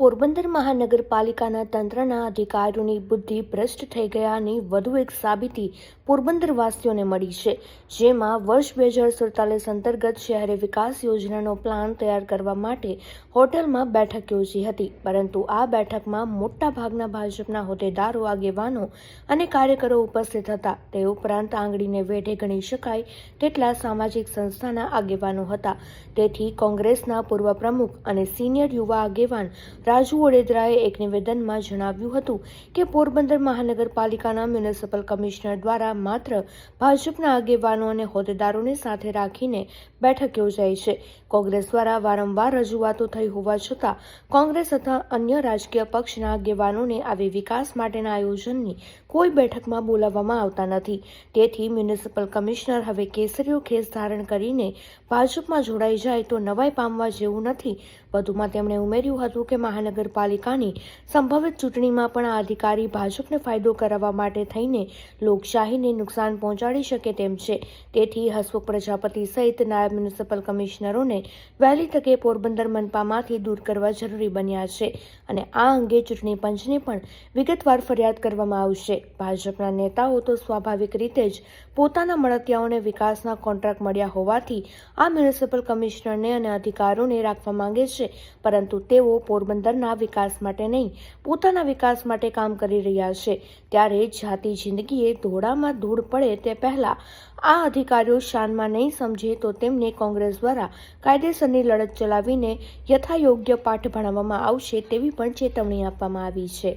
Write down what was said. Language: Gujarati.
પોરબંદર મહાનગરપાલિકાના તંત્રના અધિકારીઓની બુદ્ધિ ભ્રષ્ટ થઈ ગયાની વધુ એક સાબિતી પોરબંદરવાસીઓને મળી છે. જેમાં વર્ષ બે હજાર સુડતાલીસ અંતર્ગત શહેરી વિકાસ યોજનાનો પ્લાન તૈયાર કરવા માટે હોટલમાં બેઠક યોજી હતી. પરંતુ આ બેઠકમાં મોટા ભાગના ભાજપના હોદ્દેદારો, આગેવાનો અને કાર્યકરો ઉપસ્થિત હતા. તે ઉપરાંત આંગળીને વેઢે ગણી શકાય તેટલા સામાજિક સંસ્થાના આગેવાનો હતા. તેથી કોંગ્રેસના પૂર્વ પ્રમુખ અને સિનિયર યુવા આગેવાન રાજુ ઓડેદરાએ એક નિવેદનમાં જણાવ્યું હતું કે પોરબંદર મહાનગરપાલિકાના મ્યુનિસિપલ કમિશનર દ્વારા માત્ર ભાજપના આગેવાનો અને હોદ્દેદારોને સાથે રાખીને બેઠક યોજાઈ છે. કોંગ્રેસ દ્વારા વારંવાર રજૂઆતો થઈ હોવા છતાં કોંગ્રેસ તથા અન્ય રાજકીય પક્ષના આગેવાનોને આવી વિકાસ માટેના આયોજનની કોઈ બેઠકમાં બોલાવવામાં આવતા નથી. તેથી મ્યુનિસિપલ કમિશનર હવે કેસરીઓ ખેસ ધારણ કરીને ભાજપમાં જોડાઈ જાય તો નવાઈ પામવા જેવું નથી. વધુમાં તેમણે ઉમેર્યું હતું કે મહાનગરપાલિકાની સંભવિત ચૂંટણીમાં પણ આ અધિકારી ભાજપને ફાયદો કરાવવા માટે થઈને લોકશાહીને નુકસાન પહોંચાડી શકે તેમ છે. તેથી હસમુખ પ્રજાપતિ સહિત નાયબ મ્યુનિસિપલ કમિશનરોને વહેલી તકે પોરબંદર મનપામાંથી દૂર કરવા જરૂરી બન્યા છે અને આ અંગે ચૂંટણી પંચને પણ વિગતવાર ફરિયાદ કરવામાં આવશે. ભાજપના નેતાઓ તો સ્વાભાવિક રીતે જ પોતાના મળતિયાઓને વિકાસના કોન્ટ્રાક્ટ મળ્યા હોવાથી આ મ્યુનિસિપલ કમિશનરને અને અધિકારોને રાખવા માંગે છે, પરંતુ તેઓ પોરબંદરના વિકાસ માટે નહીં, પોતાના વિકાસ માટે કામ કરી રહ્યા છે. ત્યારે જાતિ જિંદગીએ ધોળામાં ધૂળ પડે તે પહેલા આ અધિકારીઓ શાનમાં નહીં સમજે તો તેમને કોંગ્રેસ દ્વારા કાયદેસરની લડત ચલાવીને યથાયોગ્ય પાઠ ભણાવવામાં આવશે તેવી પણ ચેતવણી આપવામાં આવી છે.